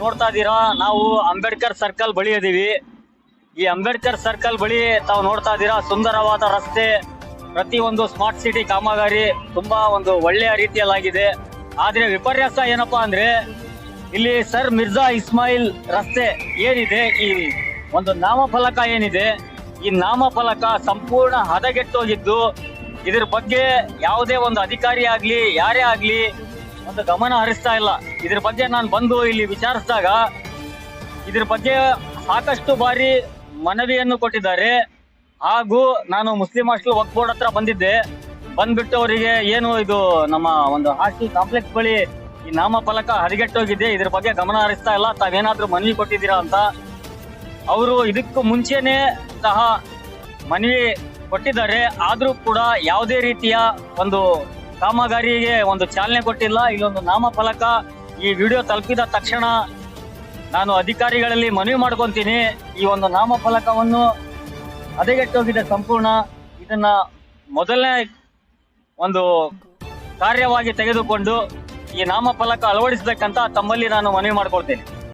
ನೋಡ್ತಾ ಇದ್ದೀರಾ? ನಾವು ಅಂಬೇಡ್ಕರ್ ಸರ್ಕಲ್ ಬಳಿ ಇದೀವಿ. ಈ ಅಂಬೇಡ್ಕರ್ ಸರ್ಕಲ್ ಬಳಿ ತಾವು ನೋಡ್ತಾ ಇದ್ದೀರಾ, ಸುಂದರವಾದ ರಸ್ತೆ, ಪ್ರತಿಯೊಂದು ಸ್ಮಾರ್ಟ್ ಸಿಟಿ ಕಾಮಗಾರಿ ತುಂಬಾ ಒಂದು ಒಳ್ಳೆಯ ರೀತಿಯಲ್ಲಾಗಿದೆ. ಆದ್ರೆ ವಿಪರ್ಯಾಸ ಏನಪ್ಪಾ ಅಂದ್ರೆ, ಇಲ್ಲಿ ಸರ್ ಮಿರ್ಜಾ ಇಸ್ಮಾಯಿಲ್ ರಸ್ತೆ ಏನಿದೆ, ಈ ಒಂದು ನಾಮಫಲಕ ಏನಿದೆ ಈ ನಾಮಫಲಕ ಸಂಪೂರ್ಣ ಹದಗೆಟ್ಟೋಗಿದ್ದು, ಇದ್ರ ಬಗ್ಗೆ ಯಾವುದೇ ಒಂದು ಅಧಿಕಾರಿ ಆಗ್ಲಿ, ಯಾರೇ ಆಗ್ಲಿ ಒಂದು ಗಮನ ಹರಿಸ್ತಾ ಇಲ್ಲ. ಇದ್ರ ಬಗ್ಗೆ ನಾನು ಬಂದು ಇಲ್ಲಿ ವಿಚಾರಿಸಿದಾಗ, ಇದ್ರ ಬಗ್ಗೆ ಸಾಕಷ್ಟು ಬಾರಿ ಮನವಿಯನ್ನು ಕೊಟ್ಟಿದ್ದಾರೆ. ಹಾಗೂ ನಾನು ಮುಸ್ಲಿಂ ಹಾಸ್ಟೆಲ್ ವಕ್ ಬೋರ್ಡ್ ಹತ್ರ ಬಂದಿದ್ದೆ. ಬಂದ್ಬಿಟ್ಟು ಅವರಿಗೆ ಏನು ಇದು ನಮ್ಮ ಒಂದು ಹಾಸ್ಟೆಲ್ ಕಾಂಪ್ಲೆಕ್ಸ್ ಬಳಿ ಈ ನಾಮಫಲಕ ಹದಗೆಟ್ಟೋಗಿದೆ. ಇದ್ರ ಬಗ್ಗೆ ಗಮನ ಹರಿಸ್ತಾ ಇಲ್ಲ. ತಾವೇನಾದ್ರೂ ಮನವಿ ಕೊಟ್ಟಿದ್ದೀರಾ ಅಂತ. ಅವರು ಇದಕ್ಕೂ ಮುಂಚೆನೆ ಸಹ ಮನವಿ ಕೊಟ್ಟಿದ್ದಾರೆ, ಆದರೂ ಕೂಡ ಯಾವುದೇ ರೀತಿಯ ಒಂದು ಕಾಮಗಾರಿಗೆ ಒಂದು ಚಾಲನೆ ಕೊಟ್ಟಿಲ್ಲ, ಇಲ್ಲೊಂದು ನಾಮಫಲಕ ಈ ವಿಡಿಯೋ ತಲುಪಿದ ತಕ್ಷಣ ನಾನು ಅಧಿಕಾರಿಗಳಲ್ಲಿ ಮನವಿ ಮಾಡ್ಕೊತೀನಿ. ಈ ಒಂದು ನಾಮಫಲಕವನ್ನು ಹದಗೆಟ್ಟೋಗಿದೆ ಸಂಪೂರ್ಣ. ಇದನ್ನ ಮೊದಲನೇ ಒಂದು ಕಾರ್ಯವಾಗಿ ತೆಗೆದುಕೊಂಡು ಈ ನಾಮಫಲಕ ಅಳವಡಿಸಬೇಕಂತ ತಮ್ಮಲ್ಲಿ ನಾನು ಮನವಿ ಮಾಡ್ಕೊಳ್ತೇನೆ.